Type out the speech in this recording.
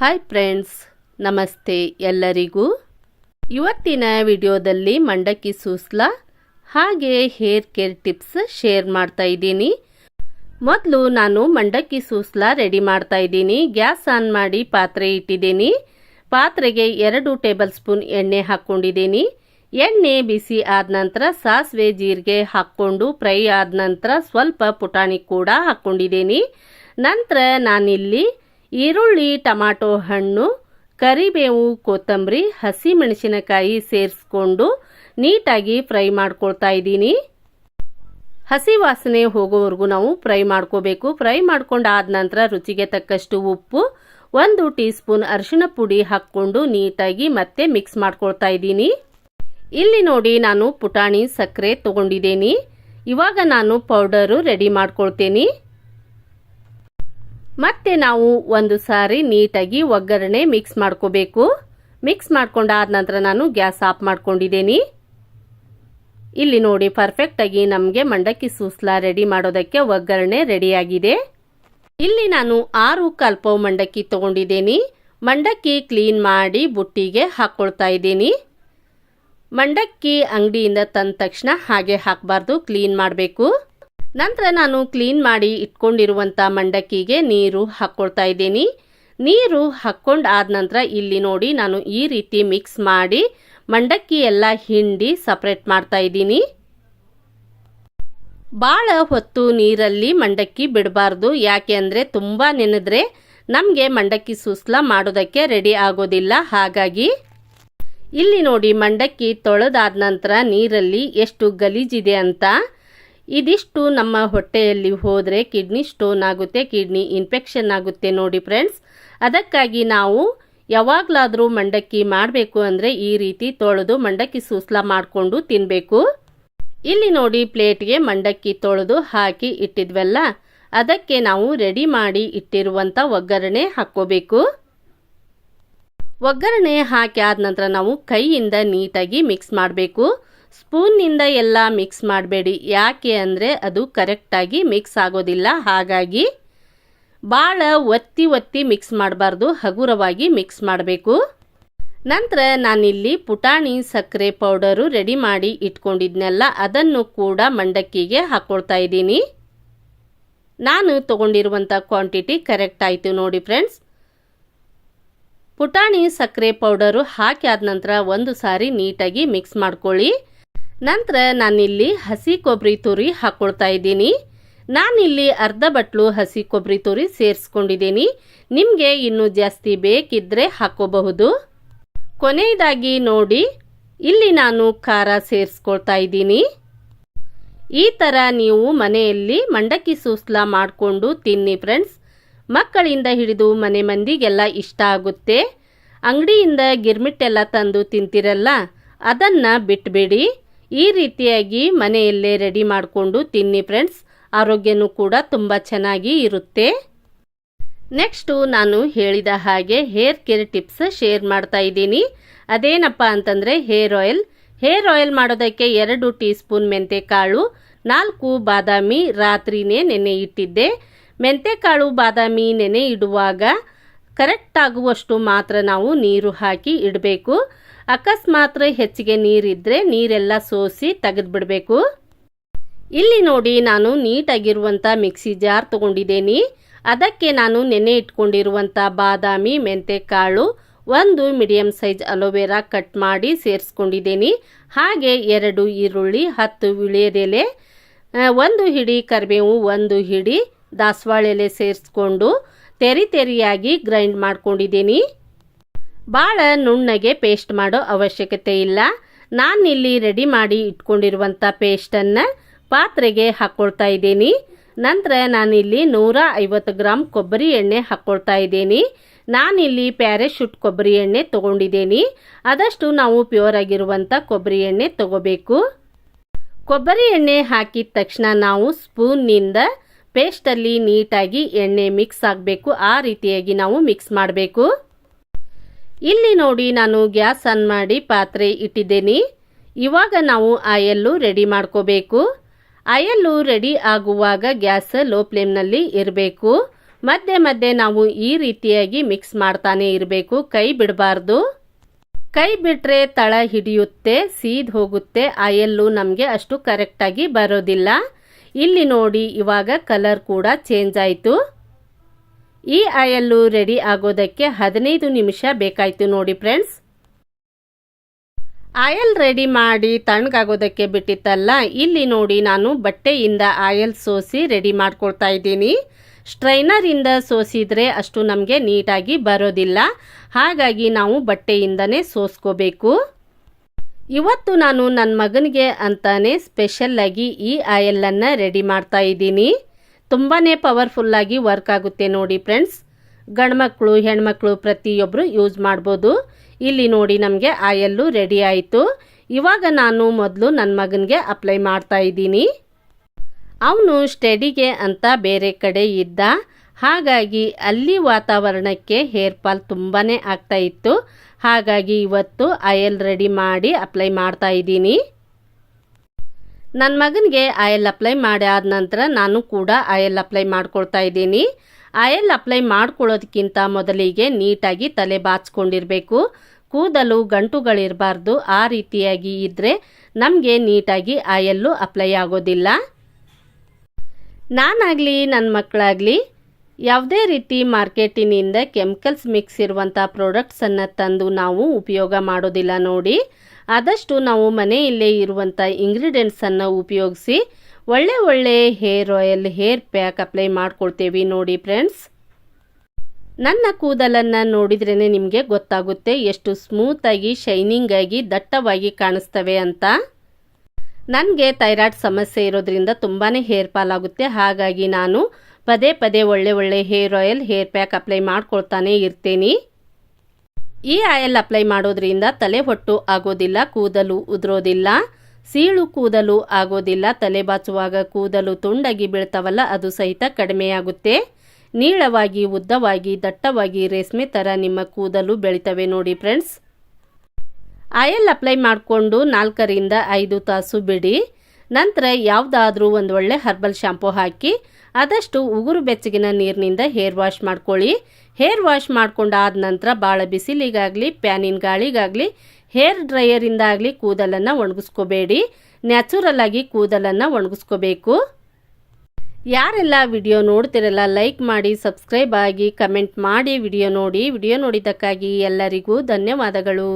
Hi friends ನಮಸ್ತೆ ಎಲ್ಲರಿಗೂ. ಇವತ್ತಿನ ವಿಡಿಯೋದಲ್ಲಿ ಮಂಡಕ್ಕಿ ಸೂಸ್ಲ ಹಾಗೆ ಹೇರ್ ಕೇರ್ ಟಿಪ್ಸ್ ಶೇರ್ ಮಾಡ್ತಾ ಇದ್ದೀನಿ. ಮೊದಲು ನಾನು ಮಂಡಕ್ಕಿ ಸೂಸ್ಲ ರೆಡಿ ಮಾಡ್ತಾ ಇದ್ದೀನಿ. ಗ್ಯಾಸ್ ಆನ್ ಮಾಡಿ ಪಾತ್ರೆ ಇಟ್ಟಿದ್ದೀನಿ. ಪಾತ್ರೆಗೆ ಎರಡು ಟೇಬಲ್ ಸ್ಪೂನ್ ಎಣ್ಣೆ ಹಾಕ್ಕೊಂಡಿದ್ದೀನಿ. ಎಣ್ಣೆ ಬಿಸಿ ಆದ ನಂತರ ಸಾಸಿವೆ ಜೀರಿಗೆ ಹಾಕ್ಕೊಂಡು ಫ್ರೈ ಆದ ನಂತರ ಸ್ವಲ್ಪ ಪುಟಾಣಿ ಕೂಡ ಹಾಕ್ಕೊಂಡಿದ್ದೀನಿ. ನಂತರ ನಾನಿಲ್ಲಿ ಈರುಳ್ಳಿ, ಟಮಾಟೊ ಹಣ್ಣು, ಕರಿಬೇವು, ಕೊತ್ತಂಬರಿ ಹಸಿ ಮೆಣಸಿನಕಾಯಿ ಸೇರಿಸ್ಕೊಂಡು ನೀಟಾಗಿ ಫ್ರೈ ಮಾಡ್ಕೊಳ್ತಾ ಇದ್ದೀನಿ. ಹಸಿ ವಾಸನೆ ಹೋಗೋವರೆಗೂ ನಾವು ಫ್ರೈ ಮಾಡ್ಕೋಬೇಕು. ಫ್ರೈ ಮಾಡ್ಕೊಂಡಾದ ನಂತರ ರುಚಿಗೆ ತಕ್ಕಷ್ಟು ಉಪ್ಪು, ಒಂದು ಟೀ ಸ್ಪೂನ್ ಅರಿಶಿಣ ಪುಡಿ ಹಾಕ್ಕೊಂಡು ನೀಟಾಗಿ ಮತ್ತೆ ಮಿಕ್ಸ್ ಮಾಡ್ಕೊಳ್ತಾ ಇದ್ದೀನಿ. ಇಲ್ಲಿ ನೋಡಿ ನಾನು ಪುಟಾಣಿ ಸಕ್ಕರೆ ತಗೊಂಡಿದ್ದೀನಿ. ಇವಾಗ ನಾನು ಪೌಡರು ರೆಡಿ ಮಾಡ್ಕೊಳ್ತೇನೆ. ಮತ್ತೆ ನಾವು ಒಂದು ಸಾರಿ ನೀಟಾಗಿ ಒಗ್ಗರಣೆ ಮಿಕ್ಸ್ ಮಾಡ್ಕೋಬೇಕು. ಮಿಕ್ಸ್ ಮಾಡ್ಕೊಂಡಾದ ನಂತರ ನಾನು ಗ್ಯಾಸ್ ಆಫ್ ಮಾಡ್ಕೊಂಡಿದ್ದೀನಿ. ಇಲ್ಲಿ ನೋಡಿ ಪರ್ಫೆಕ್ಟಾಗಿ ನಮಗೆ ಮಂಡಕ್ಕಿ ಸೂಸ್ಲಾ ರೆಡಿ ಮಾಡೋದಕ್ಕೆ ಒಗ್ಗರಣೆ ರೆಡಿಯಾಗಿದೆ ಇಲ್ಲಿ ನಾನು ಆರು ಕಲ್ಪವು ಮಂಡಕ್ಕಿ ತೊಗೊಂಡಿದ್ದೀನಿ. ಮಂಡಕ್ಕಿ ಕ್ಲೀನ್ ಮಾಡಿ ಬುಟ್ಟಿಗೆ ಹಾಕ್ಕೊಳ್ತಾ ಇದ್ದೀನಿ. ಮಂಡಕ್ಕಿ ಅಂಗಡಿಯಿಂದ ತಂದ ತಕ್ಷಣ ಹಾಗೆ ಹಾಕಬಾರ್ದು ಕ್ಲೀನ್ ಮಾಡಬೇಕು. ನಂತರ ನಾನು ಕ್ಲೀನ್ ಮಾಡಿ ಇಟ್ಕೊಂಡಿರುವಂಥ ಮಂಡಕ್ಕಿಗೆ ನೀರು ಹಾಕ್ಕೊಳ್ತಾ ಇದ್ದೀನಿ. ನೀರು ಹಾಕ್ಕೊಂಡು ಆದ ನಂತರ ಇಲ್ಲಿ ನೋಡಿ ನಾನು ಈ ರೀತಿ ಮಿಕ್ಸ್ ಮಾಡಿ ಮಂಡಕ್ಕಿ ಎಲ್ಲ ಹಿಂಡಿ ಸಪ್ರೇಟ್ ಮಾಡ್ತಾ ಇದ್ದೀನಿ. ಭಾಳ ಹೊತ್ತು ನೀರಲ್ಲಿ ಮಂಡಕ್ಕಿ ಬಿಡಬಾರ್ದು. ಯಾಕೆ ಅಂದರೆ ತುಂಬ ನೆನೆದ್ರೆ ನಮಗೆ ಮಂಡಕ್ಕಿ ಸುಸ್ಲ ಮಾಡೋದಕ್ಕೆ ರೆಡಿ ಆಗೋದಿಲ್ಲ. ಹಾಗಾಗಿ ಇಲ್ಲಿ ನೋಡಿ ಮಂಡಕ್ಕಿ ತೊಳೆದಾದ ನಂತರ ನೀರಲ್ಲಿ ಎಷ್ಟು ಗಲೀಜಿದೆ ಅಂತ ಇದಿಷ್ಟು ನಮ್ಮ ಹೊಟ್ಟೆಯಲ್ಲಿ ಹೋದರೆ ಕಿಡ್ನಿ ಸ್ಟೋನ್ ಆಗುತ್ತೆ, ಕಿಡ್ನಿ ಇನ್ಫೆಕ್ಷನ್ ಆಗುತ್ತೆ ನೋಡಿ ಫ್ರೆಂಡ್ಸ್. ಅದಕ್ಕಾಗಿ ನಾವು ಯಾವಾಗಲಾದರೂ ಮಂಡಕ್ಕಿ ಮಾಡಬೇಕು ಅಂದರೆ ಈ ರೀತಿ ತೊಳೆದು ಮಂಡಕ್ಕಿ ಸೂಸ್ಲ ಮಾಡಿಕೊಂಡು ತಿನ್ನಬೇಕು ಇಲ್ಲಿ ನೋಡಿ ಪ್ಲೇಟ್ಗೆ ಮಂಡಕ್ಕಿ ತೊಳೆದು ಹಾಕಿ ಇಟ್ಟಿದ್ವಲ್ಲ, ಅದಕ್ಕೆ ನಾವು ರೆಡಿ ಮಾಡಿ ಇಟ್ಟಿರುವಂಥ ಒಗ್ಗರಣೆ ಹಾಕ್ಕೋಬೇಕು. ಒಗ್ಗರಣೆ ಹಾಕಿ ಆದ ನಂತರ ನಾವು ಕೈಯಿಂದ ನೀಟಾಗಿ ಮಿಕ್ಸ್ ಮಾಡಬೇಕು. ಸ್ಪೂನ್ನಿಂದ ಎಲ್ಲ ಮಿಕ್ಸ್ ಮಾಡಬೇಡಿ. ಯಾಕೆ ಅಂದರೆ ಅದು ಕರೆಕ್ಟಾಗಿ ಮಿಕ್ಸ್ ಆಗೋದಿಲ್ಲ. ಹಾಗಾಗಿ ಭಾಳ ಒತ್ತಿ ಒತ್ತಿ ಮಿಕ್ಸ್ ಮಾಡಬಾರ್ದು. ಹಗುರವಾಗಿ ಮಿಕ್ಸ್ ಮಾಡಬೇಕು. ನಂತರ ನಾನಿಲ್ಲಿ ಪುಟಾಣಿ ಸಕ್ಕರೆ ಪೌಡರು ರೆಡಿ ಮಾಡಿ ಇಟ್ಕೊಂಡಿದ್ನೆಲ್ಲ, ಅದನ್ನು ಕೂಡ ಮಂಡಕ್ಕಿಗೆ ಹಾಕ್ಕೊಳ್ತಾ ಇದ್ದೀನಿ. ನಾನು ತಗೊಂಡಿರುವಂಥ ಕ್ವಾಂಟಿಟಿ ಕರೆಕ್ಟ್ ಆಯಿತು ನೋಡಿ ಫ್ರೆಂಡ್ಸ್ ಪುಟಾಣಿ ಸಕ್ಕರೆ ಪೌಡರು ಹಾಕಿ ಆದ ನಂತರ ಒಂದು ಸಾರಿ ನೀಟಾಗಿ ಮಿಕ್ಸ್ ಮಾಡ್ಕೊಳ್ಳಿ. ನಂತರ ನಾನಿಲ್ಲಿ ಹಸಿ ಕೊಬ್ಬರಿ ತುರಿ ಹಾಕ್ಕೊಳ್ತಾ ಇದ್ದೀನಿ. ನಾನಿಲ್ಲಿ ಅರ್ಧ ಬಟ್ಲು ಹಸಿ ಕೊಬ್ಬರಿ ತುರಿ ಸೇರಿಸ್ಕೊಂಡಿದ್ದೀನಿ. ನಿಮಗೆ ಇನ್ನೂ ಜಾಸ್ತಿ ಬೇಕಿದ್ದರೆ ಹಾಕೋಬಹುದು. ಕೊನೆಯದಾಗಿ ನೋಡಿ, ಇಲ್ಲಿ ನಾನು ಖಾರ ಸೇರಿಸ್ಕೊಳ್ತಾ ಇದ್ದೀನಿ. ಈ ಥರ ನೀವು ಮನೆಯಲ್ಲಿ ಮಂಡಕ್ಕಿ ಸೂಸ್ಲ ಮಾಡಿಕೊಂಡು ತಿನ್ನಿ ಫ್ರೆಂಡ್ಸ್. ಮಕ್ಕಳಿಂದ ಹಿಡಿದು ಮನೆ ಮಂದಿಗೆಲ್ಲ ಇಷ್ಟ ಆಗುತ್ತೆ. ಅಂಗಡಿಯಿಂದ ಗಿರ್ಮಿಟ್ಟೆಲ್ಲ ತಂದು ತಿಂತಿರಲ್ಲ, ಅದನ್ನು ಬಿಟ್ಬೇಡಿ. ಈ ರೀತಿಯಾಗಿ ಮನೆಯಲ್ಲೇ ರೆಡಿ ಮಾಡಿಕೊಂಡು ತಿನ್ನಿ ಫ್ರೆಂಡ್ಸ್ ಆರೋಗ್ಯನೂ ಕೂಡ ತುಂಬ ಚೆನ್ನಾಗಿ ಇರುತ್ತೆ. ನೆಕ್ಸ್ಟು ನಾನು ಹೇಳಿದ ಹಾಗೆ ಹೇರ್ ಕೇರ್ ಟಿಪ್ಸ್ ಶೇರ್ ಮಾಡ್ತಾ ಇದ್ದೀನಿ. ಅದೇನಪ್ಪ ಅಂತಂದರೆ ಹೇರ್ ಆಯಿಲ್ ಹೇರ್ ಆಯಿಲ್ ಮಾಡೋದಕ್ಕೆ ಎರಡು ಟೀ ಸ್ಪೂನ್ ಮೆಂತೆಕಾಳು, ನಾಲ್ಕು ಬಾದಾಮಿ, ರಾತ್ರಿನೇ ನೆನೆ ಇಟ್ಟಿದ್ದೆ. ಮೆಂತೆಕಾಳು, ಬಾದಾಮಿ ನೆನೆ ಇಡುವಾಗ ಕರೆಕ್ಟ್ ಆಗುವಷ್ಟು ಮಾತ್ರ ನಾವು ನೀರು ಹಾಕಿ ಇಡಬೇಕು. ಅಕಸ್ಮಾತ್ ಹೆಚ್ಚಿಗೆ ನೀರಿದ್ರೆ ನೀರೆಲ್ಲ ಸೋಸಿ ತೆಗೆದುಬಿಡಬೇಕು. ಇಲ್ಲಿ ನೋಡಿ ನಾನು ನೀಟಾಗಿರುವಂಥ ಮಿಕ್ಸಿ ಜಾರ್ ತಗೊಂಡಿದ್ದೀನಿ. ಅದಕ್ಕೆ ನಾನು ನೆನೆ ಇಟ್ಕೊಂಡಿರುವಂಥ ಬಾದಾಮಿ ಮೆಂತೆಕಾಳು ಒಂದು ಮೀಡಿಯಂ ಸೈಜ್ ಅಲೋವೆರಾ ಕಟ್ ಮಾಡಿ ಸೇರಿಸ್ಕೊಂಡಿದ್ದೀನಿ. ಹಾಗೆ ಎರಡು ಈರುಳ್ಳಿ, ಹತ್ತು ವಿಳಿಯದೆಲೆ ಒಂದು ಹಿಡಿ ಕರಿಬೇವು, ಒಂದು ಹಿಡಿ ದಾಸವಾಳ ಎಲೆ ಸೇರಿಸ್ಕೊಂಡು ತೆರಿ ತೆರಿಯಾಗಿ ಗ್ರೈಂಡ್ ಮಾಡ್ಕೊಂಡಿದ್ದೀನಿ. ಭಾಳ ನುಣ್ಣಗೆ ಪೇಸ್ಟ್ ಮಾಡೋ ಅವಶ್ಯಕತೆ ಇಲ್ಲ. ನಾನಿಲ್ಲಿ ರೆಡಿ ಮಾಡಿ ಇಟ್ಕೊಂಡಿರುವಂಥ ಪೇಸ್ಟನ್ನು ಪಾತ್ರೆಗೆ ಹಾಕ್ಕೊಳ್ತಾ ಇದ್ದೀನಿ. ನಂತರ ನಾನಿಲ್ಲಿ ನೂರ ಐವತ್ತು ಗ್ರಾಮ್ ಕೊಬ್ಬರಿ ಎಣ್ಣೆ ಹಾಕ್ಕೊಳ್ತಾ ಇದ್ದೀನಿ. ನಾನಿಲ್ಲಿ ಪ್ಯಾರಾಶೂಟ್ ಕೊಬ್ಬರಿ ಎಣ್ಣೆ ತೊಗೊಂಡಿದ್ದೀನಿ. ಆದಷ್ಟು ನಾವು ಪ್ಯೂರ್ ಆಗಿರುವಂಥ ಕೊಬ್ಬರಿ ಎಣ್ಣೆ ತಗೋಬೇಕು. ಕೊಬ್ಬರಿ ಎಣ್ಣೆ ಹಾಕಿದ ತಕ್ಷಣ ನಾವು ಸ್ಪೂನ್ನಿಂದ ಪೇಸ್ಟಲ್ಲಿ ನೀಟಾಗಿ ಎಣ್ಣೆ ಮಿಕ್ಸ್ ಆಗಬೇಕು. ಆ ರೀತಿಯಾಗಿ ನಾವು ಮಿಕ್ಸ್ ಮಾಡಬೇಕು. ಇಲ್ಲಿ ನೋಡಿ ನಾನು ಗ್ಯಾಸ್ ಆನ್ ಮಾಡಿ ಪಾತ್ರೆ ಇಟ್ಟಿದ್ದೇನೆ. ಇವಾಗ ನಾವು ಆಯಲ್ಲು ರೆಡಿ ಮಾಡ್ಕೋಬೇಕು. ಆಯಲ್ಲು ರೆಡಿ ಆಗುವಾಗ ಗ್ಯಾಸ್ ಲೋ ಫ್ಲೇಮ್ನಲ್ಲಿ ಇರಬೇಕು. ಮಧ್ಯೆ ಮಧ್ಯೆ ನಾವು ಈ ರೀತಿಯಾಗಿ ಮಿಕ್ಸ್ ಮಾಡ್ತಾನೆ ಇರಬೇಕು. ಕೈ ಬಿಡಬಾರ್ದು. ಕೈ ಬಿಟ್ರೆ ತಳ ಹಿಡಿಯುತ್ತೆ, ಸೀದ್ ಹೋಗುತ್ತೆ. ಆಯಲ್ಲು ನಮಗೆ ಅಷ್ಟು ಕರೆಕ್ಟಾಗಿ ಬರೋದಿಲ್ಲ. ಇಲ್ಲಿ ನೋಡಿ ಇವಾಗ ಕಲರ್ ಕೂಡ ಚೇಂಜ್ ಆಯಿತು. ಈ ಆಯಲ್ಲು ರೆಡಿ ಆಗೋದಕ್ಕೆ ಹದಿನೈದು ನಿಮಿಷ ಬೇಕಾಯಿತು ನೋಡಿ ಫ್ರೆಂಡ್ಸ್. ಆಯಲ್ ರೆಡಿ ಮಾಡಿ ತಣ್ಣಗಾಗೋದಕ್ಕೆ ಬಿಟ್ಟಿತ್ತಲ್ಲ, ಇಲ್ಲಿ ನೋಡಿ ನಾನು ಬಟ್ಟೆಯಿಂದ ಆಯಲ್ ಸೋಸಿ ರೆಡಿ ಮಾಡ್ಕೊಳ್ತಾ ಇದ್ದೀನಿ. ಸ್ಟ್ರೈನರಿಂದ ಸೋಸಿದರೆ ಅಷ್ಟು ನಮಗೆ ನೀಟಾಗಿ ಬರೋದಿಲ್ಲ, ಹಾಗಾಗಿ ನಾವು ಬಟ್ಟೆಯಿಂದನೇ ಸೋಸ್ಕೋಬೇಕು. ಇವತ್ತು ನಾನು ನನ್ನ ಮಗನಿಗೆ ಅಂತಾನೆ ಸ್ಪೆಷಲ್ಲಾಗಿ ಈ ಆಯಲನ್ನು ರೆಡಿ ಮಾಡ್ತಾ ಇದ್ದೀನಿ. ತುಂಬಾ ಪವರ್ಫುಲ್ಲಾಗಿ ವರ್ಕ್ ಆಗುತ್ತೆ ನೋಡಿ ಫ್ರೆಂಡ್ಸ್ ಗಂಡ್ಮಕ್ಳು, ಹೆಣ್ಮಕ್ಳು ಪ್ರತಿಯೊಬ್ಬರು ಯೂಸ್ ಮಾಡ್ಬೋದು. ಇಲ್ಲಿ ನೋಡಿ ನಮಗೆ ಆಯಲ್ಲು ರೆಡಿ ಆಯಿತು. ಇವಾಗ ನಾನು ಮೊದಲು ನನ್ನ ಮಗನಿಗೆ ಅಪ್ಲೈ ಮಾಡ್ತಾ ಇದ್ದೀನಿ. ಅವನು ಸ್ಟಡಿಗೆ ಅಂತ ಬೇರೆ ಕಡೆ ಇದ್ದ. ಹಾಗಾಗಿ ಅಲ್ಲಿ ವಾತಾವರಣಕ್ಕೆ ಹೇರ್ ಫಾಲ್ ತುಂಬಾ ಆಗ್ತಾ ಇತ್ತು. ಹಾಗಾಗಿ ಇವತ್ತು ಆಯಲ್ ರೆಡಿ ಮಾಡಿ ಅಪ್ಲೈ ಮಾಡ್ತಾ ಇದ್ದೀನಿ. ನನ್ನ ಮಗನಿಗೆ ಆಯಲ್ ಅಪ್ಲೈ ಮಾಡಿ ಆದ ನಂತರ ನಾನು ಕೂಡ ಆಯಲ್ ಅಪ್ಲೈ ಮಾಡ್ಕೊಳ್ತಾ ಇದ್ದೀನಿ. ಆಯಲ್ ಅಪ್ಲೈ ಮಾಡ್ಕೊಳ್ಳೋದಕ್ಕಿಂತ ಮೊದಲಿಗೆ ನೀಟಾಗಿ ತಲೆ ಬಾಚ್ಕೊಂಡಿರಬೇಕು. ಕೂದಲು ಗಂಟುಗಳಿರಬಾರ್ದು, ಆ ರೀತಿಯಾಗಿ ಇದ್ದರೆ ನಮಗೆ ನೀಟಾಗಿ ಆಯಲ್ಲು ಅಪ್ಲೈ ಆಗೋದಿಲ್ಲ. ನಾನಾಗಲಿ ನನ್ನ ಮಕ್ಕಳಾಗಲಿ ಯಾವುದೇ ರೀತಿ ಮಾರ್ಕೆಟಿನಿಂದ ಕೆಮಿಕಲ್ಸ್ ಮಿಕ್ಸ್ ಇರುವಂಥ ಪ್ರಾಡಕ್ಟ್ಸನ್ನು ತಂದು ನಾವು ಉಪಯೋಗ ಮಾಡೋದಿಲ್ಲ ನೋಡಿ. ಆದಷ್ಟು ನಾವು ಮನೆಯಲ್ಲೇ ಇರುವಂಥ ಇಂಗ್ರೀಡಿಯೆಂಟ್ಸನ್ನು ಉಪಯೋಗಿಸಿ ಒಳ್ಳೆ ಒಳ್ಳೆ hair oil hair pack apply ಮಾಡ್ಕೊಳ್ತೇವೆ ನೋಡಿ ಫ್ರೆಂಡ್ಸ್ ನನ್ನ ಕೂದಲನ್ನು ನೋಡಿದ್ರೇ ನಿಮಗೆ ಗೊತ್ತಾಗುತ್ತೆ ಎಷ್ಟು ಸ್ಮೂತಾಗಿ ಶೈನಿಂಗ್ ಆಗಿ, ದಟ್ಟವಾಗಿ ಕಾಣಿಸ್ತವೆ ಅಂತ. ನನಗೆ ಥೈರಾಯ್ಡ್ ಸಮಸ್ಯೆ ಇರೋದ್ರಿಂದ ತುಂಬಾ ಹೇರ್ ಫಾಲ್ ಆಗುತ್ತೆ ಹಾಗಾಗಿ ನಾನು ಪದೇ ಪದೇ ಒಳ್ಳೆ ಒಳ್ಳೆ hair oil hair pack apply ಮಾಡ್ಕೊಳ್ತಾನೆ ಇರ್ತೀನಿ. ಈ ಆಯಿಲ್ ಅಪ್ಲೈ ಮಾಡೋದ್ರಿಂದ ತಲೆ ಹೊಟ್ಟು ಆಗೋದಿಲ್ಲ, ಕೂದಲು ಉದುರೋದಿಲ್ಲ. ಸೀಳು ಕೂದಲು ಆಗೋದಿಲ್ಲ, ತಲೆ ಬಾಚುವಾಗ ಕೂದಲು ತುಂಡಾಗಿ ಬೀಳ್ತಾವಲ್ಲ, ಅದು ಸಹಿತ ಕಡಿಮೆಯಾಗುತ್ತೆ. ನೀಳವಾಗಿ, ಉದ್ದವಾಗಿ, ದಟ್ಟವಾಗಿ ರೇಷ್ಮೆ ಥರ ನಿಮ್ಮ ಕೂದಲು ಬೆಳಿತವೆ ನೋಡಿ ಫ್ರೆಂಡ್ಸ್. ಆಯಿಲ್ ಅಪ್ಲೈ ಮಾಡಿಕೊಂಡು ನಾಲ್ಕರಿಂದ ಐದು ತಾಸು ಬಿಡಿ. ನಂತರ ಯಾವುದಾದ್ರೂ ಒಂದು ಒಳ್ಳೆ ಹರ್ಬಲ್ ಶಾಂಪೂ ಹಾಕಿ, ಆದಷ್ಟು ಉಗುರು ಬೆಚ್ಚಗಿನ ನೀರಿನಿಂದ ಹೇರ್ ವಾಶ್ ಮಾಡ್ಕೊಳ್ಳಿ. ಹೇರ್ ವಾಶ್ ಮಾಡ್ಕೊಂಡಾದ ನಂತರ ಭಾಳ ಬಿಸಿಲಿಗಾಗಲಿ, ಪ್ಯಾನಿನ ಗಾಳಿಗಾಗಲಿ, ಹೇರ್ ಡ್ರೈಯರಿಂದಾಗಲಿ ಕೂದಲನ್ನು ಒಣಗಿಸ್ಕೋಬೇಡಿ. ನ್ಯಾಚುರಲ್ ಆಗಿ ಕೂದಲನ್ನು ಒಣಗಿಸ್ಕೋಬೇಕು. ಯಾರೆಲ್ಲ ವಿಡಿಯೋ ನೋಡ್ತಿರಲ್ಲ, ಲೈಕ್ ಮಾಡಿ, ಸಬ್ಸ್ಕ್ರೈಬ್ ಆಗಿ ಕಮೆಂಟ್ ಮಾಡಿ ವಿಡಿಯೋ ನೋಡಿ. ವಿಡಿಯೋ ನೋಡಿದ್ದಕ್ಕಾಗಿ ಎಲ್ಲರಿಗೂ ಧನ್ಯವಾದಗಳು.